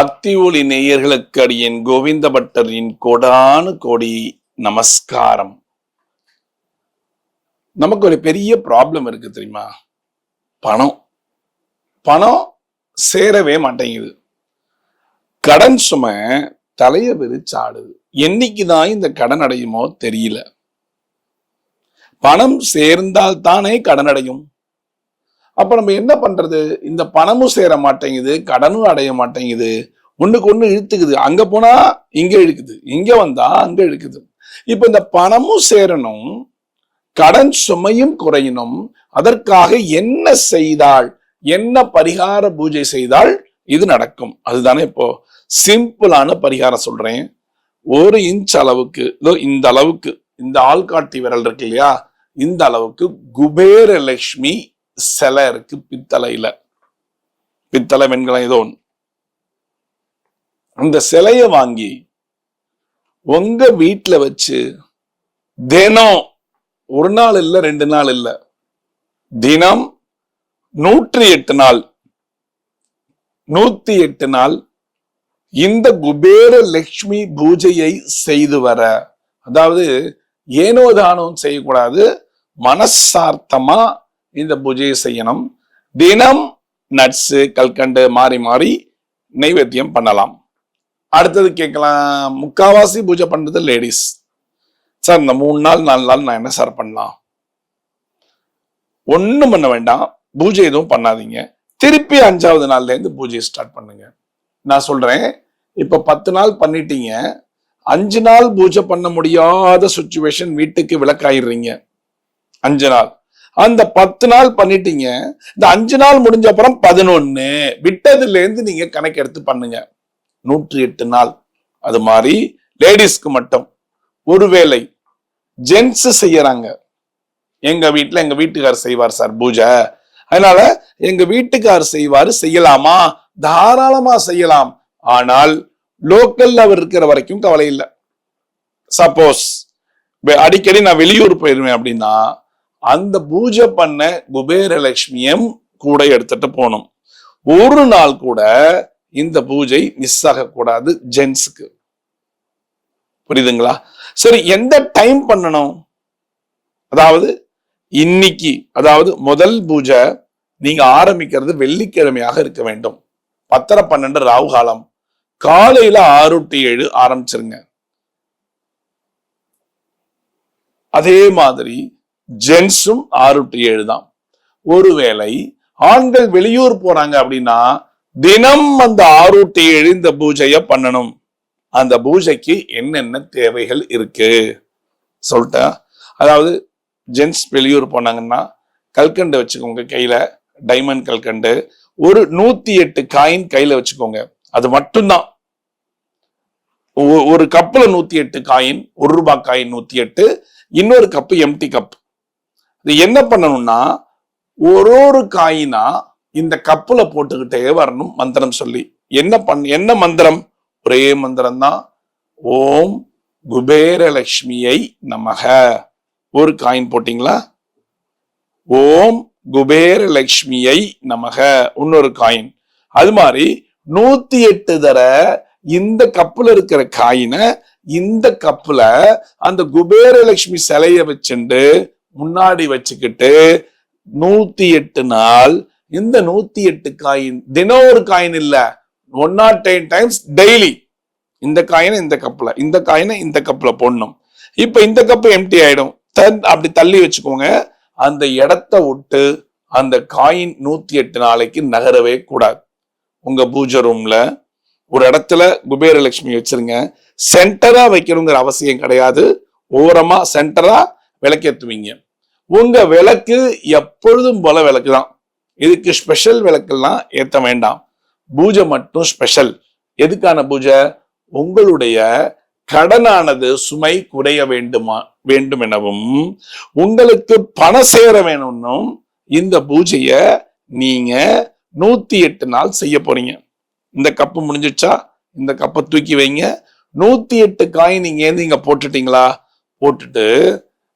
பக்தி ஒளி நேயர்களுக்கு அடியேன் கோவிந்த பட்டரின் கோடானு கோடி நமஸ்காரம். நமக்கு ஒரு பெரிய ப்ராப்ளம் இருக்கு தெரியுமா? பணம். பணம் சேரவே மாட்டேங்குது. கடன் சுமை தலைய விரிச்சாடுது என்னைக்குதான் இந்த கடன் அடையுமோ தெரியல. பணம் சேர்ந்தால் தானே கடன் அடையும். அப்ப நம்ம என்ன பண்றது? இந்த பணமும் சேர மாட்டேங்குது கடனும் அடைய மாட்டேங்குது ஒண்ணுக்கு ஒண்ணு இழுத்துக்குது. அங்க போனா இங்க இழுக்குது இங்க வந்தா அங்க இழுக்குது. இப்ப இந்த பணமும் சேரணும் கடன் சுமையும் குறையணும் அதற்காக என்ன செய்தால் என்ன பரிகார பூஜை செய்தால் இது நடக்கும். அதுதானே இப்போ சிம்பிளான பரிகாரம் சொல்றேன். ஒரு இன்ச் அளவுக்கு இதோ இந்த அளவுக்கு இந்த ஆள்காட்டி விரல் இருக்கு இல்லையா? இந்த அளவுக்கு குபேர லட்சுமி சிலை இருக்கு பித்தளையில. பித்தளை வெண்கலம் ஏதோ ஒன்று அந்த சிலைய வாங்கி உங்க வீட்டுல வச்சு தினம் ஒரு நாள் இல்ல ரெண்டு நாள் இல்லை தினம் நூற்றி எட்டு நாள் நூத்தி எட்டு நாள் இந்த குபேர லட்சுமி பூஜையை செய்து வர அதாவது ஏனோதானம் செய்யக்கூடாது மனசார்த்தமா இந்த பூஜையை செய்யணும். தினம் நட்ஸு கல்கண்டு மாறி மாறி நைவேத்தியம் பண்ணலாம். அடுத்தது கேட்கலாம் முக்காவாசி பூஜை பண்றது லேடிஸ். சார் இந்த மூணு நாள் நாலு நாள் நான் என்ன சார் பண்ணலாம்? ஒன்றும் பண்ண வேண்டாம். பூஜை எதுவும் பண்ணாதீங்க. திருப்பி அஞ்சாவது நாள்லேருந்து பூஜையை ஸ்டார்ட் பண்ணுங்க. நான் சொல்கிறேன் இப்போ பத்து நாள் பண்ணிட்டீங்க. அஞ்சு நாள் பூஜை பண்ண முடியாத சுச்சுவேஷன் வீட்டுக்கு விளக்காயிடுறீங்க. அஞ்சு நாள். அந்த பத்து நாள் பண்ணிட்டீங்க இந்த அஞ்சு நாள் முடிஞ்ச அப்புறம் பதினொன்னு. விட்டதுல இருந்து நீங்க கணக்கெடுத்து பண்ணுங்க. நூற்றி எட்டு நாள். அது மாதிரி லேடிஸ்க்கு மட்டும். ஒருவேளை ஜென்ஸ் செய்யறாங்க. எங்க வீட்டுல எங்க வீட்டுக்கார் செய்வார் சார் பூஜை. அதனால எங்க வீட்டுக்கார் செய்வார் செய்யலாமா? தாராளமா செய்யலாம். ஆனால் லோக்கல்ல அவர் இருக்கிற வரைக்கும் கவலை இல்லை. சப்போஸ் அடிக்கடி நான் வெளியூர் போயிருவேன் அப்படின்னா அந்த பூஜை பண்ண குபேரலட்சுமியும் கூட எடுத்துட்டு போகணும். ஒரு நாள் கூட இந்த பூஜை மிஸ் ஆகக்கூடாது ஜென்ஸுக்கு புரியுதுங்களா? சரி எந்த டைம் பண்ணணும்? அதாவது இன்னைக்கு அதாவது முதல் பூஜை நீங்க ஆரம்பிக்கிறது வெள்ளிக்கிழமையாக இருக்க வேண்டும். பத்தரை பன்னெண்டு ராவு காலம். காலையில ஆறு டு ஏழு ஆரம்பிச்சிருங்க. அதே மாதிரி ஜென்ஸும் ஆறு டு ஏழு தான். ஒருவேளை ஆண்கள் வெளியூர் போறாங்க அப்படின்னா தினம் அந்த ஆறு டு ஏழு இந்த பூஜையை பண்ணணும். அந்த பூஜைக்கு என்னென்ன தேவைகள் இருக்கு? சொல்லிட்டேன். அதாவது ஜென்ஸ் வெளியூர் போனாங்கன்னா கல்கண்டு வச்சுக்கோங்க கையில டைமண்ட் கல்கண்டு. ஒரு நூத்தி எட்டு காயின் கையில வச்சுக்கோங்க. அது மட்டும்தான். ஒ- ஒரு கப்புல நூத்தி எட்டு காயின் ஒரு ரூபாய் காயின் நூத்தி எட்டு இன்னொரு கப்பு எம்டி கப் இது என்ன பண்ணணும்னா ஒரு ஒரு காயினா இந்த கப்புல போட்டுக்கிட்டே வரணும் மந்திரம் சொல்லி. என்ன பண் என்ன மந்திரம்? ஒரே மந்திரம் தான் ஓம் குபேரலட்சுமியை நமக. ஒரு காயின் போட்டிங்களா? ஓம் குபேரலட்சுமியை நமக. இன்னொரு காயின். அது மாதிரி நூத்தி எட்டு தர இந்த கப்புல இருக்கிற காயினை இந்த கப்புல அந்த குபேரலட்சுமி சிலைய வச்சுண்டு முன்னாடி வச்சுக்கிட்டு நூத்தி எட்டு நாள் இந்த நூத்தி எட்டு காயின் தினம் ஒரு காயின் இல்ல. One not ten times daily இந்த காயினை இந்த கப்புல இந்த காயினை இந்த கப்புல போடணும். இப்ப இந்த கப்பு எம்டி ஆயிடும். தன் அப்படி தள்ளி வச்சுக்கோங்க. அந்த இடத்த விட்டு அந்த காயின் நூத்தி எட்டு நாளைக்கு நகரவே கூடாது. உங்க பூஜை ரூம்ல ஒரு இடத்துல குபேரலட்சுமி வச்சிருங்க. சென்டரா வைக்கணுங்கிற அவசியம் கிடையாது. ஓரமா சென்டரா விளக்கேற்றுவீங்க உங்க விளக்கு எப்பொழுதும் போல விளக்கு தான் இதுக்கு ஸ்பெஷல் விளக்கெல்லாம் ஏற்ற வேண்டாம். பூஜை மட்டும் ஸ்பெஷல் எதுக்கான பூஜை? உங்களுடைய கடனானது சுமை குறைய வேண்டுமா வேண்டும் எனவும் உங்களுக்கு பணம் சேர வேணும்னும் இந்த பூஜையை நீங்க நூத்தி எட்டு நாள் செய்ய போறீங்க. இந்த கப்பு முடிஞ்சிச்சா இந்த கப்பை தூக்கி வைங்க. நூத்தி எட்டு காய் நீங்க இங்க போட்டுட்டீங்களா? போட்டுட்டு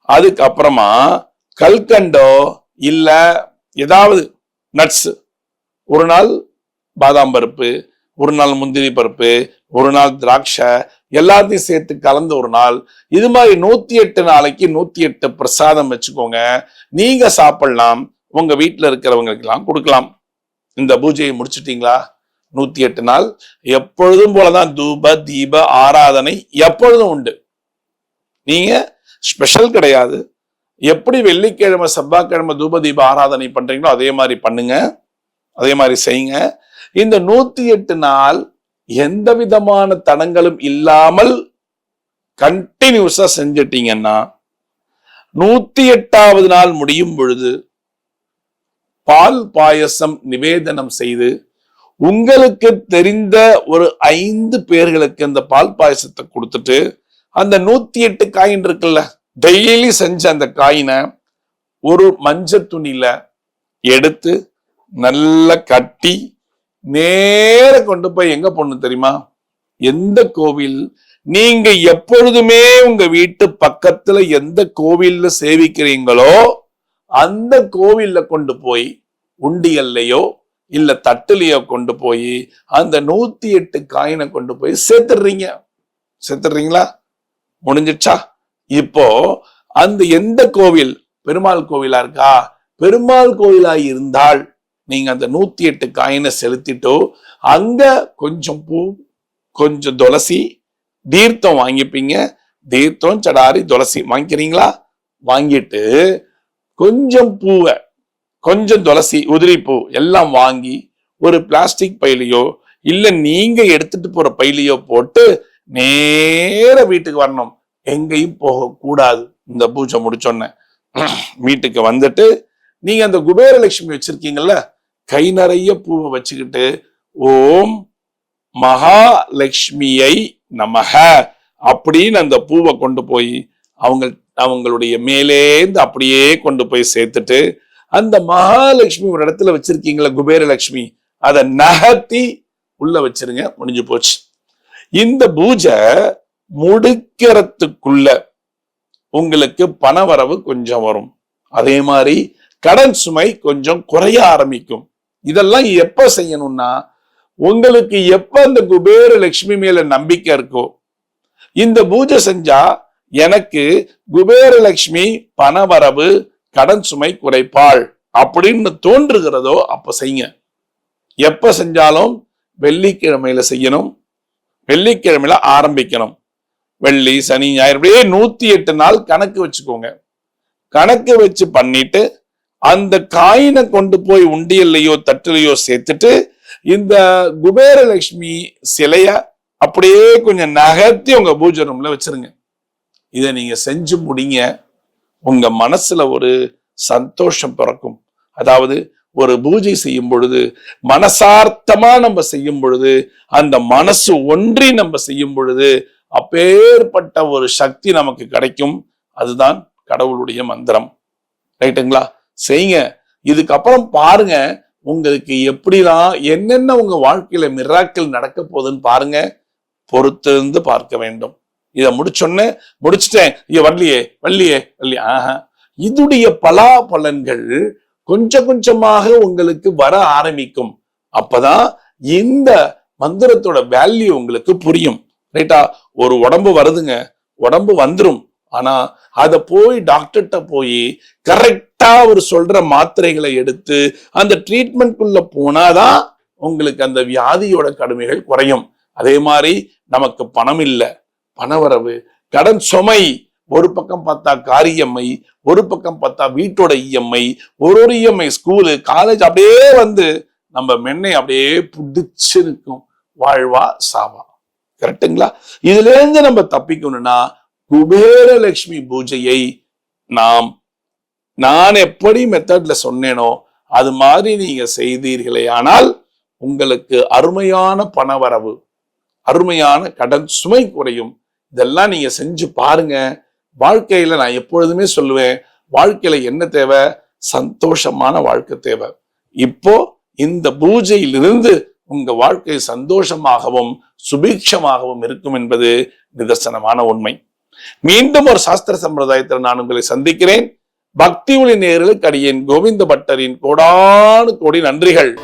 அதுக்கப்புறமா கல்கண்டோ இல்ல ஏதாவது நட்ஸ் ஒரு நாள் பாதாம் பருப்பு ஒரு நாள் முந்திரி பருப்பு ஒரு நாள் திராட்சை எல்லாத்தையும் சேர்த்து கலந்து ஒரு நாள். இது மாதிரி நூத்தி எட்டு நாளைக்கு நூத்தி எட்டு பிரசாதம் வச்சுக்கோங்க. நீங்க சாப்பிடலாம். உங்க வீட்டில் இருக்கிறவங்களுக்கெல்லாம் கொடுக்கலாம். இந்த பூஜையை முடிச்சிட்டீங்களா? நூத்தி எட்டு நாள். எப்பொழுதும் போலதான் தூப தீப ஆராதனை எப்பொழுதும் உண்டு. நீங்க ஸ்பெஷல் கிடையாது. எப்படி வெள்ளிக்கிழமை செவ்வாய்க்கிழமை தூப தீப ஆராதனை பண்றீங்களோ அதே மாதிரி பண்ணுங்க. அதே மாதிரி செய்யுங்க. இந்த நூத்தி எட்டு நாள் எந்த விதமான தடங்களும் இல்லாமல் கண்டினியூஸா செஞ்சிட்டீங்கன்னா நூத்தி எட்டாவது நாள் முடியும் பொழுது பால் பாயசம் நிவேதனம் செய்து உங்களுக்கு தெரிந்த ஒரு ஐந்து பேர்களுக்கு இந்த பால் பாயசத்தை கொடுத்துட்டு அந்த நூத்தி எட்டு காயின் இருக்குல்ல டெய்லி செஞ்ச அந்த காயினை ஒரு மஞ்சள் துணியில எடுத்து நல்லா கட்டி நேர கொண்டு போய் எங்க போடணும் தெரியுமா? எந்த கோவில்? நீங்க எப்பொழுதுமே உங்க வீட்டு பக்கத்துல எந்த கோவில்ல சேவிக்கிறீங்களோ அந்த கோவில்ல கொண்டு போய் உண்டியல்லையோ இல்ல தட்டுலையோ கொண்டு போய் அந்த நூத்தி எட்டு காயினை கொண்டு போய் சேர்த்துடுறீங்க. சேர்த்துடுறீங்களா? முடிஞ்சிடுச்சா இப்போ அந்த எந்த கோவில் பெருமாள் கோவிலா இருக்கா? பெருமாள் கோவிலா இருந்தால் நீங்க அந்த நூத்தி எட்டு காயினை செலுத்திட்டோ அங்க கொஞ்சம் பூ கொஞ்சம் துளசி தீர்த்தம் வாங்கிப்பீங்க. தீர்த்தம் சடாரி துளசி வாங்கிக்கிறீங்களா? வாங்கிட்டு கொஞ்சம் பூவை கொஞ்சம் துளசி உதிரி பூ எல்லாம் வாங்கி ஒரு பிளாஸ்டிக் பையிலையோ இல்ல நீங்க எடுத்துட்டு போற பையிலையோ போட்டு நேர வீட்டுக்கு வரணும். எங்கேயும் போக கூடாது. இந்த பூஜை முடிச்சோன்ன. வீட்டுக்கு வந்துட்டு நீங்க அந்த குபேரலட்சுமி வச்சிருக்கீங்கல்ல கை நிறைய பூவை வச்சுக்கிட்டு ஓம் மகாலட்சுமியை நமக அப்படின்னு அந்த பூவை கொண்டு போய் அவங்க அவங்களுடைய மேலேந்து அப்படியே கொண்டு போய் சேர்த்துட்டு அந்த மகாலட்சுமி ஒரு இடத்துல வச்சிருக்கீங்களா குபேரலட்சுமி அதை நகர்த்தி உள்ள வச்சிருங்க. முடிஞ்சு போச்சு. இந்த பூஜை முடிக்கிறதுக்குள்ள உங்களுக்கு பணவரவு கொஞ்சம் வரும். அதே மாதிரி கடன் சுமை கொஞ்சம் குறைய ஆரம்பிக்கும். இதெல்லாம் எப்ப செய்யணும்னா உங்களுக்கு எப்ப அந்த குபேர லட்சுமி மேல நம்பிக்கை இருக்கோ இந்த பூஜை செஞ்சா எனக்கு குபேர லட்சுமி பணவரவு கடன் சுமை குறைப்பாள் அப்படின்னு தோன்றுகிறதோ அப்ப செய்யுங்க. எப்ப செஞ்சாலும் வெள்ளிக்கிழமையில செய்யணும். வெள்ளிக்கிழமையில ஆரம்பிக்கணும். வெள்ளி சனி ஞாயிறு இப்படியே நூத்தி எட்டு நாள் கணக்கு வச்சுக்கோங்க. கணக்கு வச்சு பண்ணிட்டு அந்த காயினை கொண்டு போய் உண்டியல்லையோ தட்டுலையோ சேர்த்துட்டு இந்த குபேரலட்சுமி சிலைய அப்படியே கொஞ்சம் நகர்த்தி உங்க பூஜை ரூம்ல வச்சிருங்க. இதை நீங்க செஞ்சு முடிங்க. உங்க மனசுல ஒரு சந்தோஷம் பிறக்கும். அதாவது ஒரு பூஜை செய்யும் பொழுது மனசார்த்தமா நம்ம செய்யும் பொழுது அந்த மனசு ஒன்றி நம்ம செய்யும் பொழுது அப்பேற்பட்ட ஒரு சக்தி நமக்கு கிடைக்கும். அதுதான் கடவுளுடைய மந்திரம். ரைட்டுங்களா? செய்யுங்க இதுக்கப்புறம் பாருங்க உங்களுக்கு எப்படிலாம் என்னென்ன உங்க வாழ்க்கையில மிராக்கள் நடக்க போகுதுன்னு பாருங்க. பொறுத்திருந்து பார்க்க வேண்டும். இதை முடிச்சோன்னே முடிச்சிட்டேன். ஐயோ வரலையே வரலையே வரலையே. ஆஹா. இதுடைய பலா பலன்கள் கொஞ்சம் கொஞ்சமாக உங்களுக்கு வர ஆரம்பிக்கும். அப்பதான் இந்த மந்திரத்தோட வேல்யூ உங்களுக்கு புரியும். ரைட்டா ஒரு உடம்பு வருதுங்க. உடம்பு வந்துடும் ஆனா அதை போய் டாக்டர்கிட்ட போய் கரெக்டா அவர் சொல்ற மாத்திரைகளை எடுத்து அந்த ட்ரீட்மெண்ட்குள்ள போனாதான் உங்களுக்கு அந்த வியாதியோட கடுமைகள் குறையும். அதே மாதிரி நமக்கு பணம் இல்லை. பணவரவு கடன் சுமை ஒரு பக்கம் பார்த்தா காரியம்மை ஒரு பக்கம் பார்த்தா வீட்டோட இஎம்ஐ ஒரு ஒரு இஎம்ஐ ஸ்கூலு காலேஜ் அப்படியே வந்து நம்ம மென்னை அப்படியே பிடிச்சு நிற்கும். வாழ்வா சாவா. கரெக்டுங்களா? இதுல இருந்து நம்ம தப்பிக்கணும்னா குபேரலட்சுமி பூஜையை நாம் நான் எப்படி மெத்தட்ல சொன்னேனோ அது மாதிரி நீங்க செய்தீர்களே. ஆனால் உங்களுக்கு அருமையான பணவரவு அருமையான கடன் சுமை குறையும். இதெல்லாம் நீங்க செஞ்சு பாருங்க. வாழ்க்கையில நான் எப்பொழுதுமே சொல்லுவேன் வாழ்க்கையில என்ன தேவை? சந்தோஷமான வாழ்க்கை தேவை. இப்போ இந்த பூஜையிலிருந்து உங்க வாழ்க்கை சந்தோஷமாகவும் சுபீட்சமாகவும் இருக்கும் என்பது நிதர்சனமான உண்மை. மீண்டும் ஒரு சாஸ்திர சம்பிரதாயத்தில் நான் உங்களை சந்திக்கிறேன். பக்தி ஒளி நேரலுக்கு அடியேன் கோவிந்த பட்டரின் கோடானு கோடி நன்றிகள்.